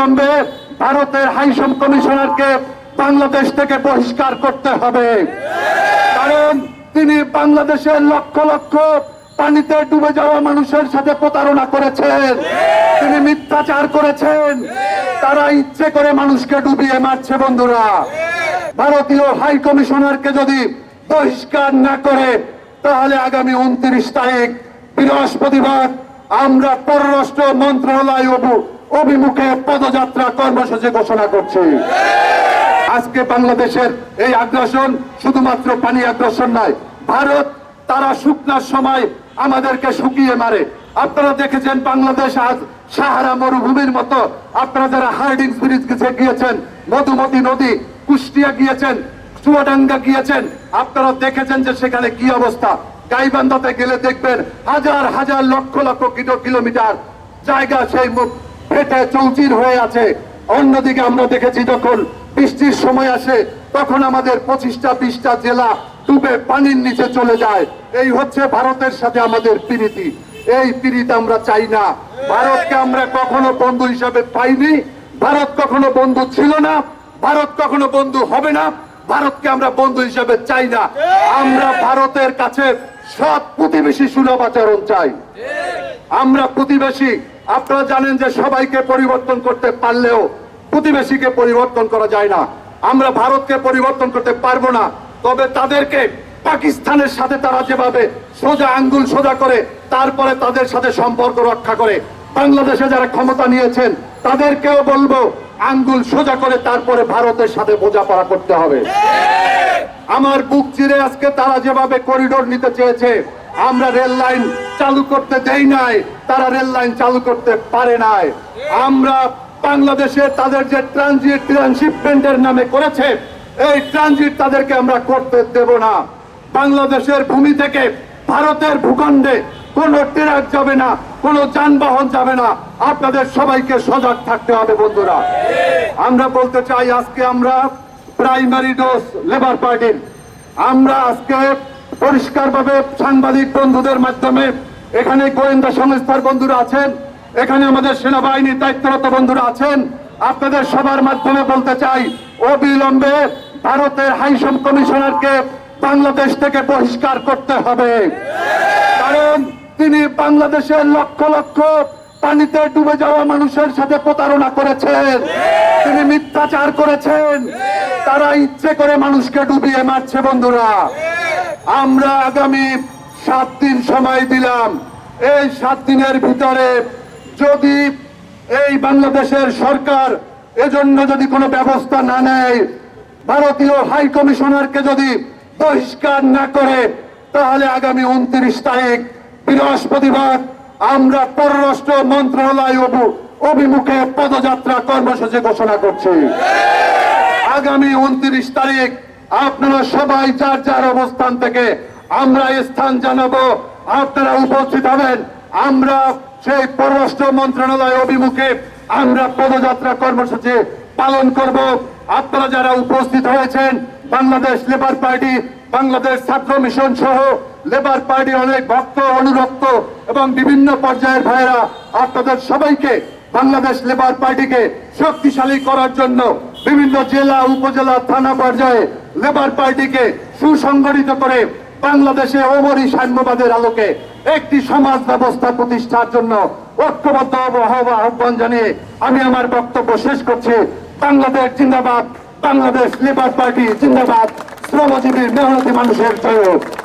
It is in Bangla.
অবিলম্বে ভারতের হাইসম কমিশনারকে বাংলাদেশ থেকে বহিষ্কার করতে হবে। কারণ তিনি বাংলাদেশের লক্ষ লক্ষ পানিতে ডুবে যাওয়া মানুষের সাথে প্রতারণা করেছেন। তিনি মিথ্যাচার করেছেন। তারা ইচ্ছে করে মানুষকে ডুবিয়ে মারছে, বন্ধুরা। ভারতীয় হাই কমিশনারকে যদি বহিষ্কার না করে, তাহলে আগামী উনত্রিশ তারিখ বৃহস্পতিবার আমরা পররাষ্ট্র মন্ত্রণালয় অভিমুখে পদযাত্রা কর্মসূচি ঘোষণা করছি। আজকে বাংলাদেশের এই আগ্রাসন শুধুমাত্র পানি আগ্রাসন নয়, ভারত তারা শুকনার সময় আমাদেরকে শুকিয়ে মারে। আপনারা দেখেছেন বাংলাদেশ আজ সাহারা মরুভূমির মতো। আপনারা যারা হার্ডিংস ব্রিজ গিয়েছেন, মধুমতি নদী, কুষ্টিয়া গিয়েছেন, চুয়াডাঙ্গা গিয়েছেন, আপনারা দেখেছেন যে সেখানে কি অবস্থা। গাইবান্ধাতে গেলে দেখবেন হাজার হাজার লক্ষ লক্ষ কিলো কিলোমিটার জায়গা সেই ফেটে চৌচির হয়ে আছে। অন্যদিকে আমরা দেখেছি যখন বৃষ্টির সময় আসে, তখন আমাদের পঁচিশটা বিশটা জেলা ডুবে পানির নিচে চলে যায়। এই হচ্ছে ভারতের সাথে আমাদের প্রীতি। এই প্রীতি আমরা চাই না। ভারতকে আমরা কখনো বন্ধু হিসাবে পাইনি। ভারত কখনো বন্ধু ছিল না। ভারত কখনো বন্ধু হবে না। ভারতকে আমরা বন্ধু হিসাবে চাই না। আমরা ভারতের কাছে সৎ প্রতিবেশী সুলভ আচরণ চাই। আমরা প্রতিবেশী আপনারা জানেন যে সবাইকে পরিবর্তন করতে পারলেও প্রতিবেশীকে পরিবর্তন করা যায় না। আমরা ভারতকে পরিবর্তন করতে পারব না। তবে তাদেরকে পাকিস্তানের সাথে তারা যেভাবে সোজা আঙ্গুল সোজা করে, তারপরে তাদের সাথে সম্পর্ক রক্ষা করে, বাংলাদেশে যারা ক্ষমতা নিয়েছেন, তাদেরকেও বলব আঙ্গুল সোজা করে তারপরে ভারতের সাথে বোঝাপড়া করতে হবে। আমার বুক চিরে আজকে তারা যেভাবে করিডোর নিতে চেয়েছে, আমরা রেল লাইন চালু করতে দেই নাই। তারা রেল লাইন চালু করতে পারে নাই। আমরা বাংলাদেশে তাদের যে ট্রানজিট ট্রান্সশিপমেন্টের নামে করেছে, এই ট্রানজিট তাদেরকে আমরা করতে দেব না। বাংলাদেশের ভূমি থেকে ভারতের ভূখণ্ডে কোন ট্রাক যাবে না, কোন যানবাহন যাবে না। আপনাদের সবাইকে সজাগ থাকতে হবে, বন্ধুরা। আমরা বলতে চাই, আজকে আমরা প্রাইমারি ডোজ লেবার পার্টির। আমরা আজকে পরিষ্কারভাবে সাংবাদিক বন্ধুদের মাধ্যমে এখানে গোয়েন্দা সংস্থার বন্ধুরা আছেন, এখানে আমাদের সেনাবাহিনীর দায়িত্বরত বন্ধুরা আছেন। আপনাদের সবার মাধ্যমে বলতে চাই, অবিলম্বে ভারতের হাইসম কমিশনারকে বাংলাদেশ থেকে বহিষ্কার করতে হবে। কারণ তিনি বাংলাদেশের লক্ষ লক্ষ পানিতে ডুবে যাওয়া মানুষের সাথে প্রতারণা করেছেন। তিনি মিথ্যাচার করেছেন। তারা ইচ্ছে করে মানুষকে ডুবিয়ে মারছে বন্ধুরা। আমরা আগামী সাত দিন সময় দিলাম। এই সাত দিনের ভিতরে যদি এই বাংলাদেশের সরকার এজন্য যদি কোনো ব্যবস্থা না নেয়, ভারতীয় হাই কমিশনারকে যদি বহিষ্কার না করে, তাহলে আগামী উনত্রিশ তারিখ বৃহস্পতিবার আমরা পররাষ্ট্র মন্ত্রণালয় অভিমুখে পদযাত্রা কর্মসূচি ঘোষণা করছি। আগামী উনত্রিশ তারিখ আপনারা সবাই যার যার অবস্থান থেকে আমরা স্থান জানাব। আপনারা উপস্থিত হবেন। আমরা সেই পররাষ্ট্র মন্ত্রণালয় অভিমুখে আমরা পদযাত্রা কর্মসূচি পালন করব। আপনারা যারা উপস্থিত হয়েছেন, বাংলাদেশ লেবার পার্টি, বাংলাদেশ ছাত্র মিশন সহ লেবার পার্টির অনেক ভক্ত, অনুরক্ত এবং বিভিন্ন পর্যায়ের ভাইরা আপনাদের সবাইকে বাংলাদেশ লেবার পার্টিকে শক্তিশালী করার জন্য বিভিন্ন জেলা, উপজেলা, থানা পর্যায়ে লেবার পার্টিকে সুসংগঠিত করে বাংলাদেশে অমরি সাম্যবাদের আলোকে একটি সমাজ ব্যবস্থা প্রতিষ্ঠার জন্য ঐক্যবদ্ধ আহ্বান জানিয়ে আমি আমার বক্তব্য শেষ করছি বাংলাদেশ জিন্দাবাদ, বাংলাদেশ লেবার পার্টি জিন্দাবাদ শ্রমজীবী, মেহনতি মানুষের জয়।